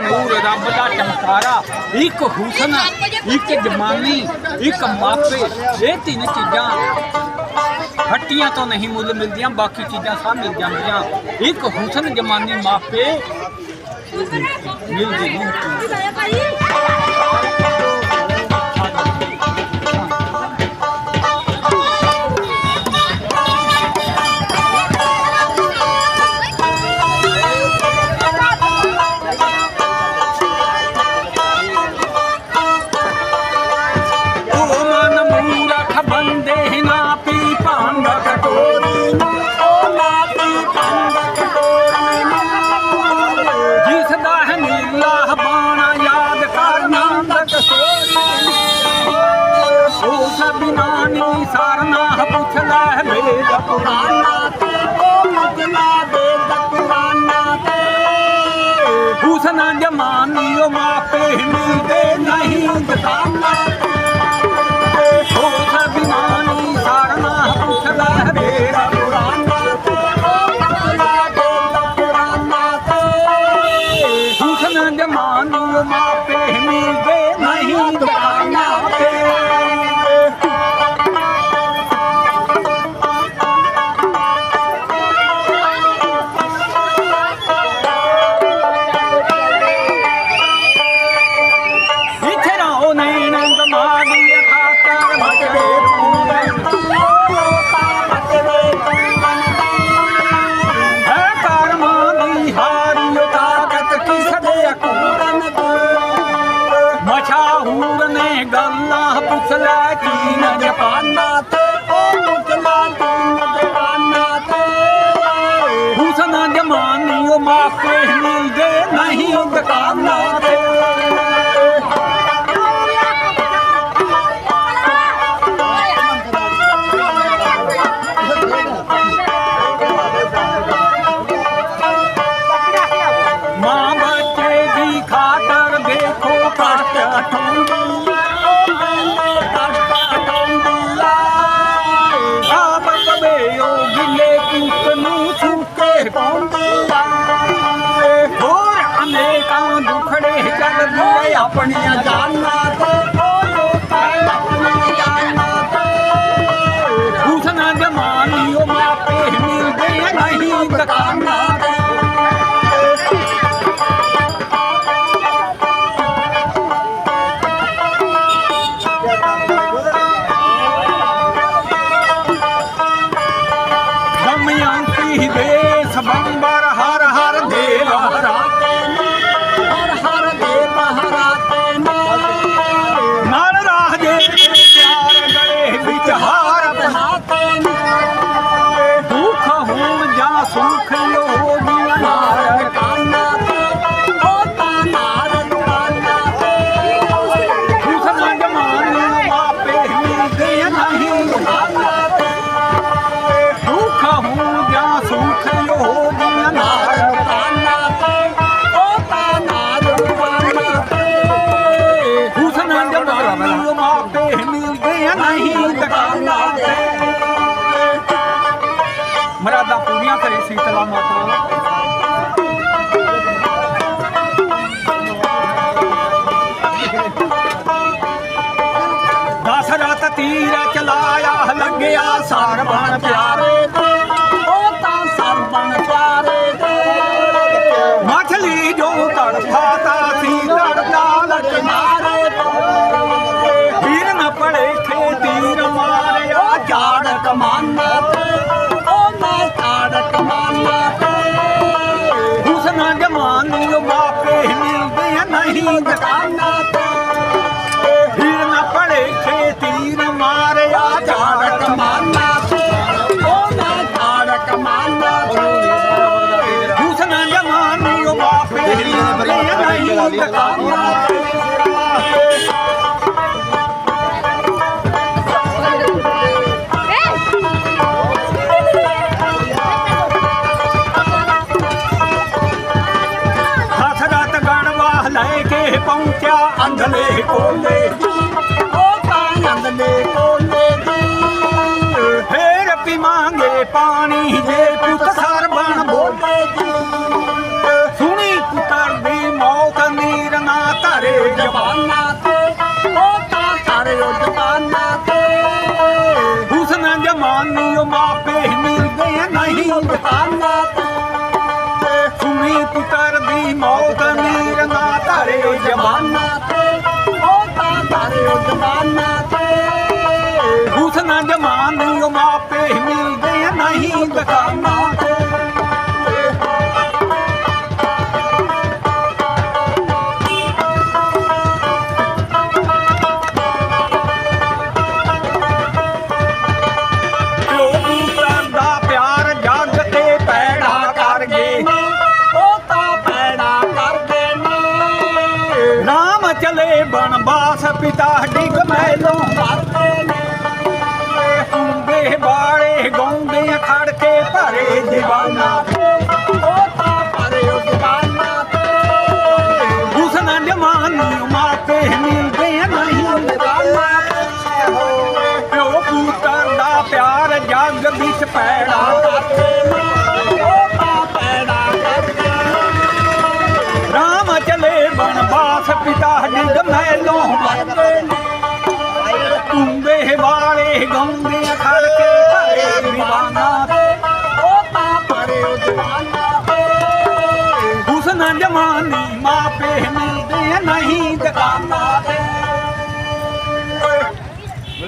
ਨੂਰ, ਰੱਬ ਦਾ ਚਮਕਾਰਾ ਇੱਕ ਹੁਸਨ, ਇੱਕ ਜਮਾਨੀ, ਇੱਕ ਮਾਪੇ, ਇਹ ਤਿੰਨ ਚੀਜ਼ਾਂ ਹੱਟੀਆਂ ਤੋਂ ਨਹੀਂ ਮੁੱਲ ਮਿਲਦੀਆਂ, ਬਾਕੀ ਚੀਜ਼ਾਂ ਸਭ ਮਿਲ ਜਾਂਦੀਆਂ। ਇੱਕ ਹੁਸਨ, ਜਮਾਨੀ, ਮਾਪੇ, ਮਿਲਦੀ ਨਹੀਂ ਨੀ ਸਰਨਾ ਪੁੱਛ ਲੈ ਮੇਰਾ ਪੁਰਾਣਾ ਤੇ, ਉਹ ਮੁਕਲਾ ਦੇ ਦਕਵਾਨਾ ਤੇ। ਹੁਸਨ ਜਮਾਨੀ ਉਹ ਮਾਪੇ ਦੇ ਨਹੀਂ ਦੁਕਾਨਾਂ ਤੇ। ਹੋ ਸਭਿਨਾਨੀ ਸਾਰਨਾ, ਪੁੱਛਦਾ ਹੈ ਮੇਰਾ ਗੱਲਾਂ ਕੀ ਨ ਜਪਾਨਾ ਤੇ ਉਹ ਮੁਕਲਾ ਤੀਨ ਜਪਾਨਾ ਤੇ? ਹੁਸਨ ਜਮਾਨੀ ਉਹ ਮਾਪੇ ਮਿਲਦੇ, ਨਹੀਂ ਦੁਕਾਨਾਂ ਤੇ। ਮਾਂ ਬੱਚੇ ਦੀ ਖਾਤਰ ਦੇਖੋ ਕਸ਼ਟ ਠੰਡੀ। ਨਹੀਂ ਦੁਕਾਨਾਂ ਤੇ ਦਮਯੰਤੀ ਦੇ ਸਬੰਬਰ ਦੇਖਿਆ ਅੰਧਲੇ ਕੋਲੇ ਉਹ ਤਾਂ ਅੰਧਲੇ ਕੋਲੇ ਦੀ ਫੇਰ ਪੀਵਾਂਗੇ ਪਾਣੀ ਜੇ ਪੁੱਤ ਸਰਬਣ ਬੋਲੇ ਦੀ ਸੁਣੀ ਪੁੱਤਰ ਦੀ ਮੌਤ ਨੀਰ ਨਾ ਧਰੇ ਜਵਾਨਾ ਤੇ। ਉਹ ਤਾਂ ਧਰੇ ਜਵਾਨਾ ਤੇ। ਹੁਸਨ ਜਮਾਨੀ ਉਹ ਮਾਪੇ ਨੀਰ ਦੇ ਨਹੀਂ ਉਹ ਮਿਲਦੇ ਨਹੀਂ ਦੁਕਾਨਾਂ ਤੇ। ਪਿਓ ਪੁੱਤਰ ਦਾ ਪਿਆਰ ਜੱਗ ਤੇ ਪੈੜਾ ਕਰ ਰਾਮ ਚਲੇ ਬਨਵਾਸ, ਪਿਤਾ ਡਿਗ ਮੈਲੋਂ ਹੁੰਦੇ ਬਾੜੇ ਵਿੱਚ ਪੈੜਾ ਰਾਮ ਚਲੇ ਬਨਵਾਸ ਪਿਤਾ ਡਿਗ ਮੈਲੋਂ ਤੁੰਬੇ ਵਾਲੇ ਗਾਉਂਦੇ ਖੜ ਕੇ ਭਰੇ ਦੀਵਾਨਾ